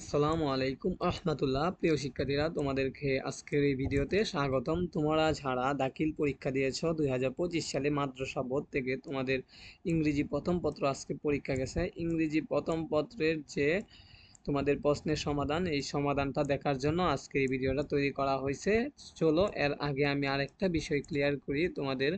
আসসালামু আলাইকুম আহমতুল্লাহ প্রিয় শিক্ষার্থীরা, তোমাদেরকে আজকের এই ভিডিওতে স্বাগতম। তোমরা যারা দাখিল পরীক্ষা দিয়েছ দুই সালে মাদ্রাসা বোর্ড থেকে, তোমাদের ইংরেজি প্রথম পত্র আজকে পরীক্ষা গেছে। ইংরেজি প্রথম পত্রের যে তোমাদের প্রশ্নের সমাধান, এই সমাধানটা দেখার জন্য আজকে এই ভিডিওটা তৈরি করা হয়েছে। চলো, এর আগে আমি আরেকটা বিষয় ক্লিয়ার করি তোমাদের।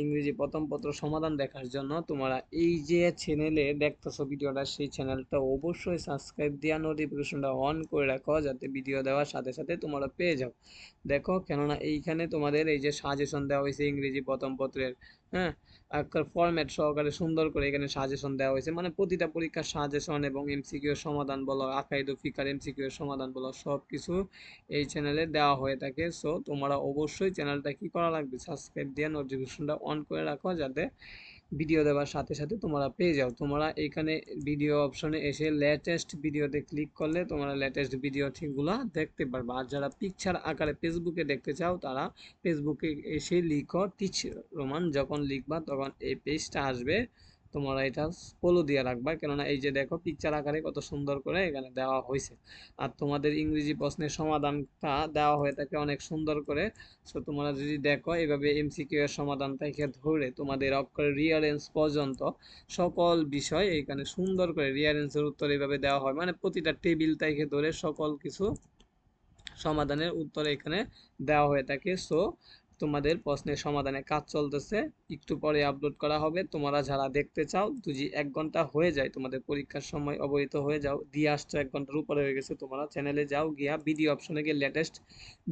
ইংরেজি প্রথম পত্র সমাধান দেখার জন্য তোমরা এই যে চ্যানেলে দেখতেছো ভিডিওটা, সেই চ্যানেলটা অবশ্যই সাবস্ক্রাইব দেওয়া নোটিফিকেশনটা অন করে রাখো যাতে ভিডিও দেওয়ার সাথে সাথে তোমরা পেয়ে যাও। দেখো, কেননা এইখানে তোমাদের এই যে সাজেশন দেওয়া হয়েছে ইংরেজি প্রথম পত্রের হ্যাঁ? একটা ফরম্যাট সহকারে সুন্দর করে এখানে সাজেশন দেওয়া হয়েছে। মানে প্রতিটা পরীক্ষার সাজেশন এবং এমসিকিউ সমাধান বলো, আকাইদ ফিকার এমসিকিউ সমাধান বলো সব কিছু এই চ্যানেলে দেওয়া হয়ে থাকে। সো তোমরা অবশ্যই চ্যানেলটা কি করা লাগবে? সাবস্ক্রাইব দিয়ে নোটিফিকেশনটা অন করে রাখো যাতে ভিডিও দেওয়ার সাথে সাথে তোমরা পেয়ে যাও। তোমরা এখানে ভিডিও অপশনে এসে লেটেস্ট ভিডিওতে ক্লিক করলে তোমরা লেটেস্ট ভিডিও ঠিকগুলো দেখতে পারবে। আর যারা পিকচার আকারে ফেসবুকে দেখতে চাও, তারা ফেসবুকে এসে লিখো টিচ রোমান। যখন লিখবা, তখন এই পেজটা আসবে। তোমরা এটা ফলো দিয়ে রাখবা। কেননা এই যে দেখো পিকচার আকারে কত সুন্দর করে এখানে দেওয়া হয়েছে আর তোমাদের ইংরেজি প্রশ্নের সমাধানটা দেওয়া হয়ে থাকে অনেক সুন্দর করে। সো তোমরা যদি দেখো এইভাবে এমসিকিউ এর সমাধান থেকে ধরে তোমাদের অক্ষরে রিয়ারেন্স পর্যন্ত সকল বিষয় এখানে সুন্দর করে রিয়ারেন্সের উত্তর এইভাবে দেওয়া হয়। মানে প্রতিটা টেবিল থেকে ধরে সকল কিছু সমাধানের উত্তর এখানে দেওয়া হয়ে থাকে। সো তোমাদের প্রশ্নের সমাধানে কাজ চলতেছে। একটু পরে আপলোড করা হবে। তোমরা যারা দেখতে চাও, যদি এক ঘণ্টা হয়ে যায়, তোমাদের পরীক্ষার সময় অবহিত হয়ে যাও, দিয়ে আসছো এক ঘণ্টার উপরে হয়ে গেছে, তোমরা চ্যানেলে যাও, গিয়া ভিডিও অপশনে গিয়ে লেটেস্ট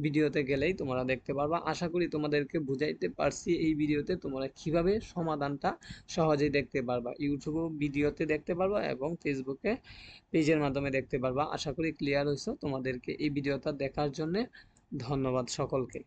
ভিডিওতে গেলেই তোমরা দেখতে পারবা। আশা করি তোমাদেরকে বুঝাইতে পারছি এই ভিডিওতে তোমরা কীভাবে সমাধানটা সহজেই দেখতে পারবা। ইউটিউবে ভিডিওতে দেখতে পারবা এবং ফেসবুকে পেজের মাধ্যমে দেখতে পারবা। আশা করি ক্লিয়ার হয়েছে তোমাদেরকে এই ভিডিওটা দেখার জন্য ধন্যবাদ সকলকে।